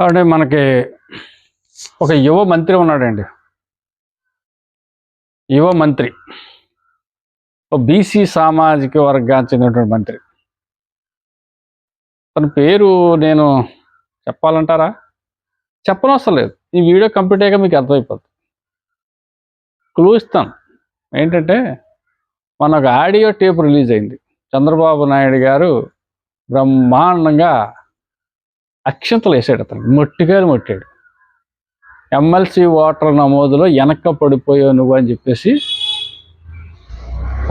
అంటే మనకి ఒక యువ మంత్రి ఉన్నాడండి. యువ మంత్రి. ఒక బీసీ సామాజిక వర్గానికి చెందినటువంటి మంత్రి. తన పేరు నేను చెప్పాలంటారా? చెప్పనవసరం లేదు. ఈ వీడియో కంప్లీట్ అయ్యాక మీకు అర్థమైపోతుంది క్లూ ఇస్తాను. ఏంటంటే మన ఆడియో టేప్ రిలీజ్ అయింది. చంద్రబాబు నాయుడు గారు బ్రహ్మాండంగా అక్షంతలు వేసాడు అతను. మొట్టిగారు మొట్టాడు. ఎమ్మెల్సీ ఓటర్ నమోదులో వెనక్క పడిపోయావు నువ్వు అని చెప్పేసి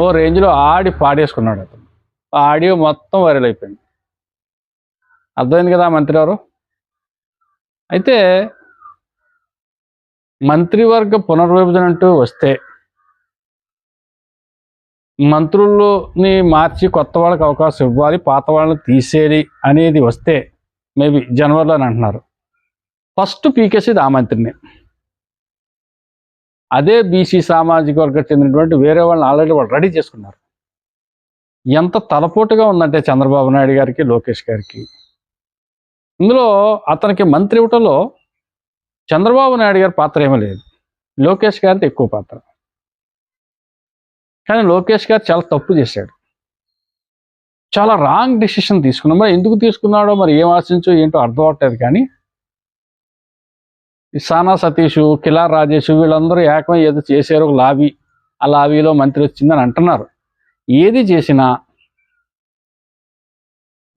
ఓ రేంజ్లో ఆడి పాడేసుకున్నాడు అతను. ఆడియో మొత్తం వైరల్ అయిపోయింది. అర్థమైంది కదా మంత్రి ఎవరు అయితే మంత్రివర్గ పునర్విభజన అంటూ వస్తే మంత్రులని మార్చి కొత్త వాళ్ళకి అవకాశం ఇవ్వాలి పాత వాళ్ళని తీసేది అనేది వస్తే మేబీ జనవరిలో అని అంటున్నారు. ఫస్ట్ పీకేసేది ఆ మంత్రిని అదే బీసీ సామాజిక వర్గం చెందినటువంటి వేరే వాళ్ళని ఆల్రెడీ వాళ్ళు రెడీ చేసుకున్నారు. ఎంత తలపోటుగా ఉందంటే చంద్రబాబు నాయుడు గారికి లోకేష్ గారికి. ఇందులో అతనికి మంత్రి ఇవ్వటంలో చంద్రబాబు నాయుడు గారి పాత్ర ఏమీ లేదు. లోకేష్ గారిది ఎక్కువ పాత్ర. కానీ లోకేష్ గారు చాలా తప్పు చేశాడు. చాలా రాంగ్ డిసిషన్ తీసుకున్నాం. మరి ఎందుకు తీసుకున్నాడో మరి ఏం ఆశించో ఏంటో అర్థం అవట్లేదు కానీ సానా సతీష్ కిలార్ రాజేష్ వీళ్ళందరూ ఏకమై ఏదో చేశారు ఒక లాబీ. ఆ లాబీలో మంత్రి వచ్చిందని అంటున్నారు. ఏది చేసినా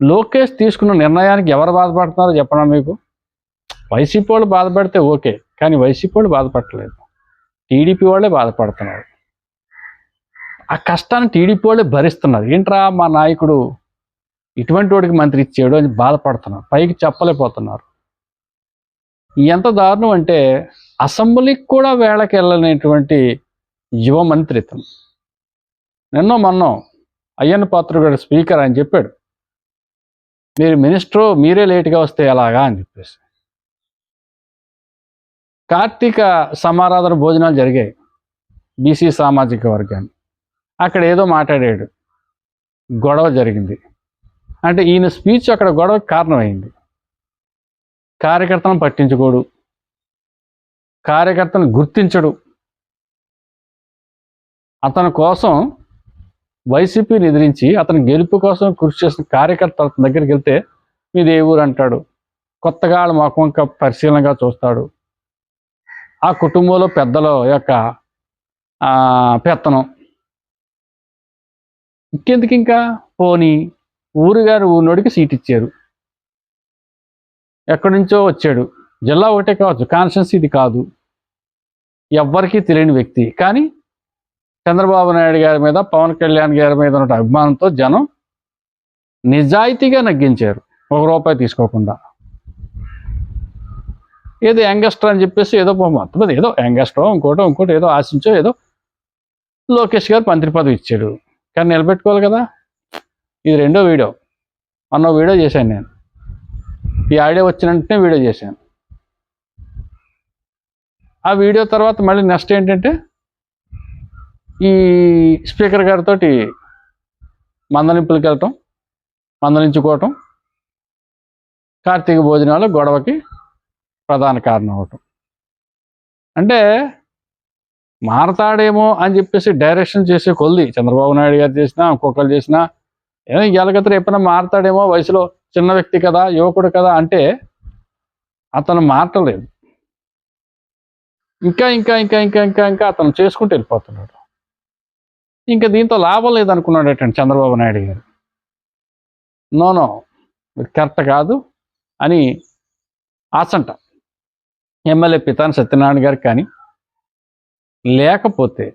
లోకేష్ తీసుకున్న నిర్ణయానికి ఎవరు బాధపడుతున్నారో చెప్పనా మీకు? వైసీపీ వాళ్ళు బాధపడితే ఓకే కానీ వైసీపీ వాళ్ళు బాధపడలేదు టీడీపీ వాళ్ళే బాధపడుతున్నారు. ఆ కష్టాన్ని టీడీపీ వాళ్ళే భరిస్తున్నారు. ఏంట్రా మా నాయకుడు ఇటువంటి వాడికి మంత్రి ఇచ్చాడు అని బాధపడుతున్నారు. పైకి చెప్పలేకపోతున్నారు. ఎంత దారుణం అంటే అసెంబ్లీకి కూడా వేళకి వెళ్ళనేటువంటి యువ మంత్రి ఇతను. నిన్నో మొన్నో అయ్యన్న పాత్ర గారు స్పీకర్ అని చెప్పాడు. మీరు మినిస్టర్ మీరే లేట్గా వస్తే ఎలాగా అని చెప్పేసి. కార్తీక సమారాధన భోజనాలు జరిగాయి. బీసీ సామాజిక వర్గాన్ని అక్కడ ఏదో మాట్లాడాడు. గొడవ జరిగింది. అంటే ఈయన స్పీచ్ అక్కడ గొడవకి కారణమైంది. కార్యకర్తలను పట్టించుకోడు. కార్యకర్తను గుర్తించడు. అతని కోసం వైసీపీని ఎదిరించి అతని గెలుపు కోసం కృషి చేసిన కార్యకర్త అతని దగ్గరికి వెళ్తే మీ ఏ ఊరు? అంటాడు. కొత్తగా వాళ్ళ ముఖం పరిశీలనగా చూస్తాడు. ఆ కుటుంబంలో పెద్దల యొక్క పెత్తనం. ఇంకెందుకు ఇంకా పోనీ ఊరుగారు ఊరినోడికి సీట్ ఇచ్చారు ఎక్కడి నుంచో వచ్చాడు. జిల్లా ఒకటే కావచ్చు కాన్షియన్స్ ఇది కాదు. ఎవ్వరికీ తెలియని వ్యక్తి. కానీ చంద్రబాబు నాయుడు గారి మీద పవన్ కళ్యాణ్ గారి మీద ఉన్న అభిమానంతో జనం నిజాయితీగా నగ్గించారు. ఒక రూపాయి తీసుకోకుండా. ఏదో యంగస్టర్ అని చెప్పేసి ఏదో మొత్తం ఏదో యంగస్టో ఇంకోటో ఇంకోటి ఏదో ఆశించో ఏదో లోకేష్ గారు మంత్రి పదవి ఇచ్చాడు. కానీ నిలబెట్టుకోవాలి కదా. ఇది రెండో వీడియో. మొన్న వీడియో చేశాను నేను. ఈ ఆడియో వచ్చిన వెంటనే వీడియో చేశాను. ఆ వీడియో తర్వాత మళ్ళీ నెక్స్ట్ ఏంటంటే ఈ స్పీకర్ గారితో మందలింపులకు వెళ్ళటం మందలించుకోవటం కార్తీక భోజనాలు గొడవకి ప్రధాన కారణం అవటం. అంటే మారతాడేమో అని చెప్పేసి డైరెక్షన్ చేసే కొద్ది చంద్రబాబు నాయుడు గారు చేసినా ఇంకొకరు చేసినా ఏదో ఎలాగతర ఎప్పుడైనా మారతాడేమో వయసులో చిన్న వ్యక్తి కదా యువకుడు కదా అంటే అతను మారటలేదు. ఇంకా ఇంకా ఇంకా ఇంకా ఇంకా ఇంకా అతను చేసుకుంటూ వెళ్ళిపోతున్నాడు. ఇంకా దీంతో లాభం లేదనుకున్నాడటండి చంద్రబాబు నాయుడు గారు. నో నో ఇది కరెక్ట్ కాదు అని ఆచంట ఎమ్మెల్యే పితాని సత్యనారాయణ గారికి కానీ లేకపోతే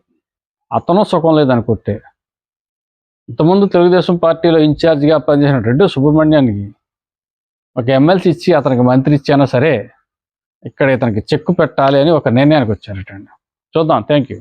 అతను సుఖం లేదనుకుంటే ఇంతకుముందు తెలుగుదేశం పార్టీలో ఇన్ఛార్జిగా పనిచేసిన రెడ్డి సుబ్రహ్మణ్యానికి ఒక ఎమ్మెల్సీ ఇచ్చి అతనికి మంత్రి ఇచ్చానా సరే ఇక్కడ ఇతనికి చెక్కు పెట్టాలి అని ఒక నిర్ణయానికి వచ్చారటండి. చూద్దాం. Thank you